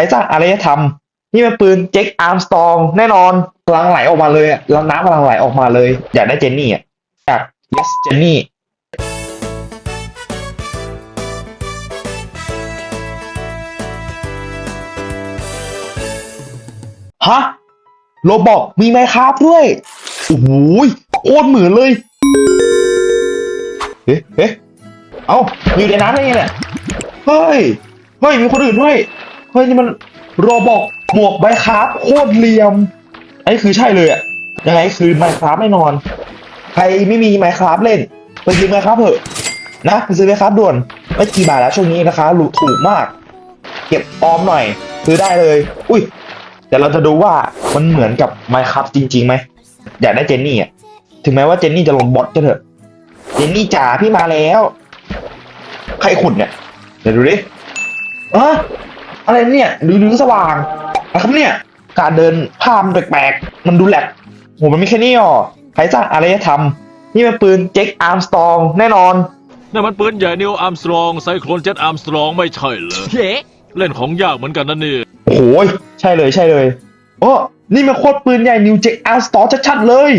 รสร้างอารยธรรม นี่มันปืนเจ็คอาร์มสตองแน่นอนพลังไหลออกมาเลยอะแล้วน้ำพลังไหลออกมาเลย อยากได้เจนนี่อะอยาก yes เจนนี่ฮะโรบอกมีไหมครับด้วยโอ้โหยโคตรเหมือนเลยเฮ้เฮ้เอ้าอยู่ในน้ำได้ไงเนี่ยเฮ้ย เฮ้ย มีคนอื่นด้วย เฮ้ยนี่มันโรบอกบวกไมครับโคตรเหลี่ยมไอ้คือใช่เลยอะยังไงคือไมครับแน่นอน ใครไม่มีไมครับเล่นไปซื้อไมครับเถอะนะไปซื้อไมครับด่วนไม่กี่บาทแล้วช่วงนี้ราคาถูกมาก เก็บออมหน่อย ซื้อได้เลย อุ้ยเดี๋ยวเราจะดูว่ามันเหมือนกับไมครับจริงๆไหมอยากได้เจนนี่อะถึงแม้ว่าเจนนี่จะลงบอทก็เถอะเจนนี่จ๋าพี่มาแล้ว ใครขุดเนี่ยเดี๋ยวดูดิอะ อะไรเนี่ยดูดูสว่างอะไรครับเนี่ยการเดินภาพมันแปลกๆมันดูแหลกโหมันไม่แค่นี้หรอใครสร้างอารยธรรม นี่มันปืนเจ็คอาร์มสตองแน่นอนนั่นมันปืนใหญ่นิวอาร์มสตรองไซโครนเจ็ตอาร์มสตรองไม่ใช่เหรอเย้เล่นของยากเหมือนกันนะนี่โอ้โหยใช่เลยใช่เลยโอ้นี่มันโคตรปืนใหญ่นิวเจ็คอาร์มสตองชัดๆเลย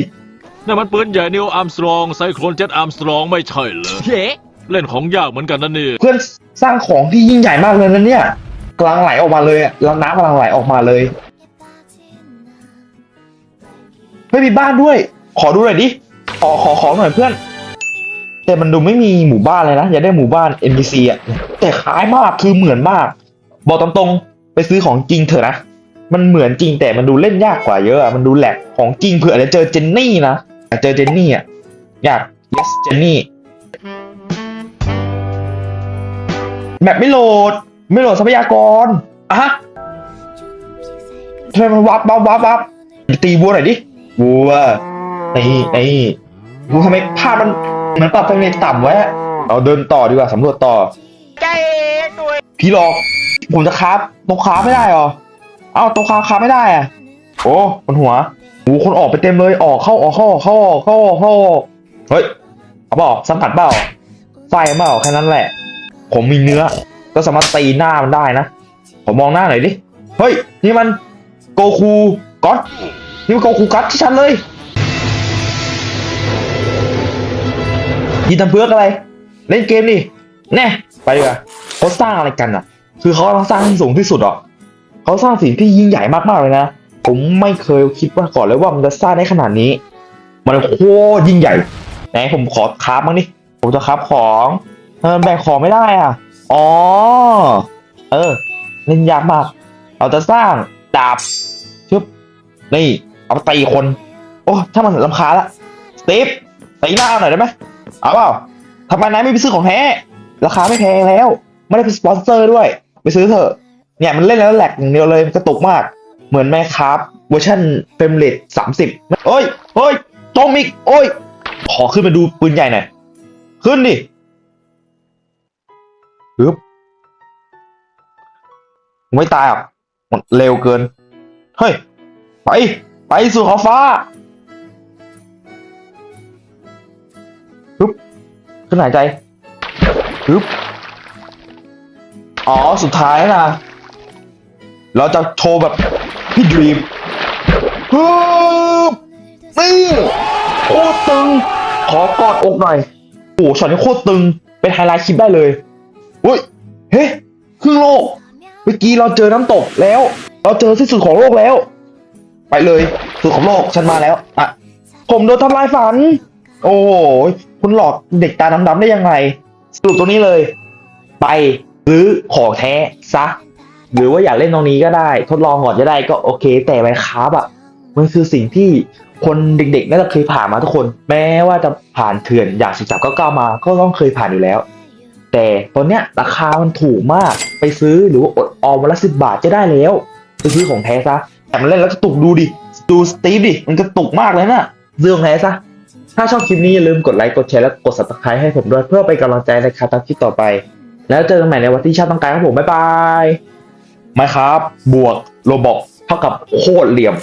นั่นมันปืนใหญ่นิวอาร์มสตรองไซโครนเจ็ตอาร์มสตรองไม่ใช่เหรอเย้เล่นของยากเหมือนกันนะนี่เพื่อนสร้างของที่ยิ่งใหญ่มากเลยนะเนี่ย กำลังไหลออกมาเลยอะแล้วน้ำกำลังไหลออกมาเลย ไม่มีบ้านด้วย ขอดูหน่อยดิ ขอขอขอหน่อยเพื่อน แต่มันดูไม่มีหมู่บ้านเลยนะ อยากได้หมู่บ้าน NPC อะ แต่คล้ายมากคือเหมือนมาก บอกตรงๆ ไปซื้อของจริงเถอะนะ มันเหมือนจริงแต่มันดูเล่นยากกว่าเยอะอะมันดูแหลก ของจริงเผื่อจจะเจอเจนนี่นะอยากเจอเจนนี่อะ อยาก yes เจนนี่แบบไม่โหลด ไม่โหลดทรัพยากรอะฮะทำไมมันวับวับวับวับตีวัวหน่อยดิวัวนี่นี่วัวทำไมภาพมันเหมือนปรับเฟรมเรทต่ำไว้อะเราเดินต่อดีกว่าสำรวจต่อใจด้วยพี่หลอกผมจะคราฟตรงคราฟไม่ได้หรอเอ้าตรงคราฟคราฟไม่ได้อะโอ้คนหัวโอ้คนออกไปเต็มเลยออกเข้าออกเข้าออกเข้าออกเข้าออกเข้าออกเฮ้ยเอาเปล่าสัมผัสเปล่าไฟเปล่าแค่นั้นแหละ ผมมีเนื้อ ก็สามารถตีหน้ามันได้นะผมมองหน้าหน่อยดิ เฮ้ย นี่มันโกคูก๊อตนี่มันโกคูก๊อตที่ฉันเลยยินทำเพื่ออะไร เล่นเกมดิแน่ไปดีกว่าเขาสร้างอะไรกันอะ คือเขากำลังสร้างที่สูงที่สุดอะเขาสร้างสิ่งที่ยิ่งใหญ่มากๆเลยนะ ผมไม่เคยคิดว่าก่อนเลยว่ามันจะสร้างได้ขนาดนี้ มันโคตรยิ่งใหญ่ ไหนผมขอคราฟบ้างดิผมจะคราฟของเออแบ่งของไม่ได้อะ อ๋อ เออ เล่นยากมาก เราจะสร้างดาบชึบนี่ เอาไปตีคน โอ้ถ้ามันลำคาละสตีฟตีหน้าเอาหน่อยได้ไหมเอาเปล่าทำไมนายไม่ไปซื้อของแท้ ราคาไม่แพงแล้ว ไม่ได้เป็นสปอนเซอร์ด้วย ไปซื้อเถอะ เนี่ยมันเล่นแล้วแหลกอย่างเดียวเลยมันกระตุกมาก เหมือนแม่ครับเวอร์ชันเฟรมเรทสามสิบโอ้ยโอ้ยจมอีกโอ้ย ขอขึ้นมาดูปืนใหญ่หน่อย ขึ้นดิ ฮึบไม่ตายหรอกมันเร็วเกิน เฮ้ย ไป ไปสู่ขอบฟ้าฮึบขึ้นหายใจฮึบอ๋อ สุดท้ายนะ เราจะโชว์แบบพี่ดรีมฮึบนี่โคตรตึง ขอกอดอกหน่อยโอ้โหช็อตนี้โคตรตึง เป็นไฮไลท์คลิปได้เลย อุ้ย เฮ้ครึ่งโลก เมื่อกี้เราเจอน้ำตกแล้ว เราเจอที่สุดของโลกแล้ว ไปเลยสุดของโลกฉันมาแล้ว อะ ผมโดนทำลายฝัน โอ้โคุณหลอกเด็กตาดำๆได้ยังไง สรุปตรงนี้เลย ไปซื้อของแท้ซะ หรือว่าอยากเล่นตรงนี้ก็ได้ ทดลองก่อนจะได้ก็โอเค แต่ไมคราบอะมันคือสิ่งที่คนเด็กๆน่าจะเคยผ่านมาทุกคน แม้ว่าจะผ่านเถื่อนอย่างสิบสามก้าเก้ามา ก็ต้องเคยผ่านอยู่แล้ว แต่ตอนเนี้ยราคามันถูกมากไปซื้อหรือว่าอดออมวันละสิบบาทจะได้แล้ว ไปซื้อของแท้ซะแต่มันเล่นแล้วกระตุกดูดิดูสตีฟดิมันกระตุกมากเลยนะซื้อของแท้ซะถ้าชอบคลิปนี้อย่าลืมกดไลค์กดแชร์และกด subscribe ให้ผมด้วยเพื่อเป็นกำลังใจในการทำคลิปต่อไป แล้วเจอกันใหม่ในวันที่ชาติต้องการครับผมบ๊ายบายไม่ครับ บวกโลบอกเท่ากับโคตรเหลี่ยม